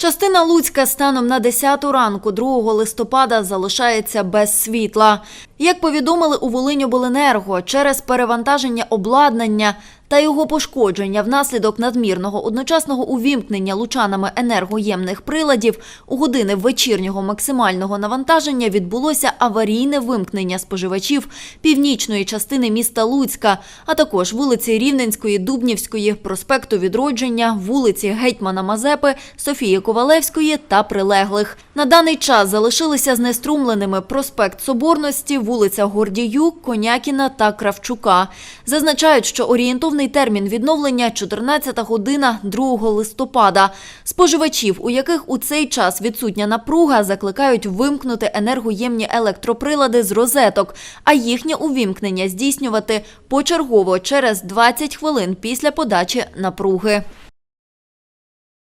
Частина Луцька станом на 10 ранку 2 листопада залишається без світла. Як повідомили у Волиньобленерго, через перевантаження обладнання та його пошкодження внаслідок надмірного одночасного увімкнення лучанами енергоємних приладів у години вечірнього максимального навантаження відбулося аварійне вимкнення споживачів північної частини міста Луцька, а також вулиці Рівненської, Дубнівської, проспекту Відродження, вулиці Гетьмана Мазепи, Софії Ковалевської та прилеглих. На даний час залишилися знеструмленими проспект Соборності, вулиця Гордіюк, Конякіна та Кравчука. Зазначають, що орієнтовний термін відновлення 14 година 2 листопада. Споживачів, у яких у цей час відсутня напруга, закликають вимкнути енергоємні електроприлади з розеток, а їхнє увімкнення здійснювати почергово через 20 хвилин після подачі напруги.